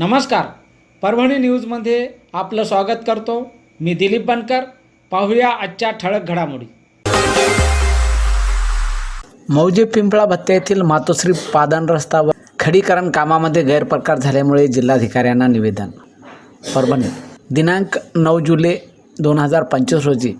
नमस्कार. परभणी न्यूजमध्ये आपलं स्वागत करतो. मी दिलीप बनकर. पाहूया आजच्या ठळक घडामोडी. मौजे पिंपळा भत्ता येथील मातोश्री पादन रस्ता व खडीकरण कामामध्ये गैरप्रकार झाल्यामुळे जिल्हाधिकाऱ्यांना निवेदन. परभणी. दिनांक नऊ जुलै दोन हजार पंचवीस रोजी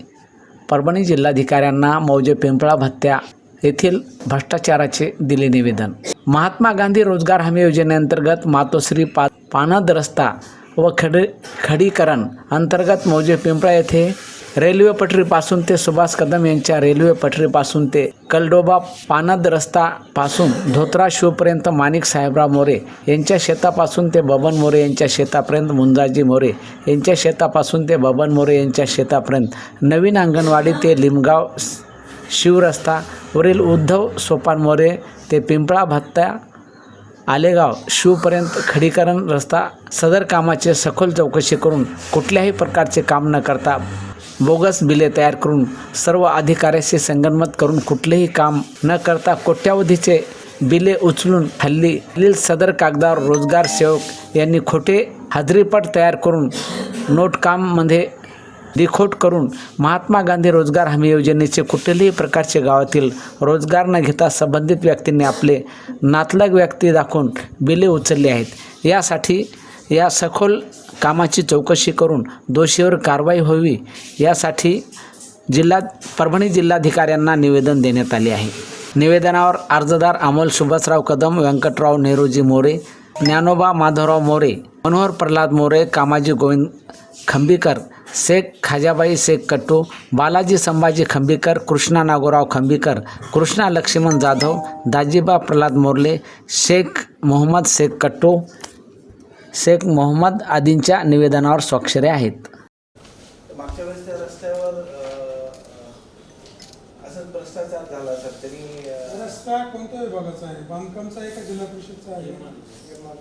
परभणी जिल्हाधिकाऱ्यांना मौजे पिंपळा भत्त्या येथील भ्रष्टाचाराचे दिले निवेदन. महात्मा गांधी रोजगार हमी योजनेअंतर्गत मातोश्री पा पानद रस्ता व खडी खडीकरण अंतर्गत मौजे पिंपळा येथे रेल्वे पटरीपासून ते सुभाष कदम यांच्या रेल्वे पटरीपासून ते कलडोबा पानद रस्तापासून धोत्रा शिवपर्यंत माणिक साहेबराव मोरे यांच्या शेतापासून ते बबन मोरे यांच्या शेतापर्यंत मुंजाजी मोरे यांच्या शेतापासून ते बबन मोरे यांच्या शेतापर्यंत नवीन अंगणवाडी ते लिमगाव शिवरस्ता वरील उद्धव सोपान मोरे ते पिंपळा भत्ता आलेगाव शिवपर्यंत खडीकरण रस्ता सदर कामाचे सखोल चौकशी करून कुठल्याही प्रकारचे काम न करता बोगस बिले तयार करून सर्व अधिकाऱ्याशी संगनमत करून कुठलेही काम न करता कोट्यावधीचे बिले उचलून हल्ली खालील सदर कागदावर रोजगार सेवक यांनी खोटे हजरीपट तयार करून नोटकाममध्ये दिखोट करून महात्मा गांधी रोजगार हमी योजनेचे कुठल्याही प्रकारचे गावातील रोजगार न घेता संबंधित व्यक्तींनी आपले नातलग व्यक्ती दाखवून बिले उचलली आहेत. यासाठी या सखोल कामाची चौकशी करून दोषीवर कारवाई व्हावी यासाठी जिल्हा परभणी जिल्हाधिकाऱ्यांना निवेदन देण्यात आले आहे. निवेदनावर अर्जदार अमोल सुभाषराव कदम व्यंकटराव नेहरूजी मोरे ज्ञानोबा माधवराव मोरे मनोहर प्रल्हाद मोरे कामाजी गोविंद खंबीकर शेख खाजाबाई शेख कट्टू बालाजी संभाजी खंबीकर कृष्णा नागोराव खंबीकर कृष्णा लक्ष्मण जाधव दाजीबा प्रल्हाद मोर्ले शेख मोहम्मद शेख कट्टू शेख मोहम्मद आदींच्या निवेदनावर स्वाक्षऱ्या आहेत. मागच्या वेळेस त्या रस्त्यावर अ, अ, असंच भ्रष्टाचार झाला सर त्यांनी अ, रस्ता कोणत्या विभागाचा आहे? बांधकामचा आहे का जिल्हा परिषदचा आहे? इमारत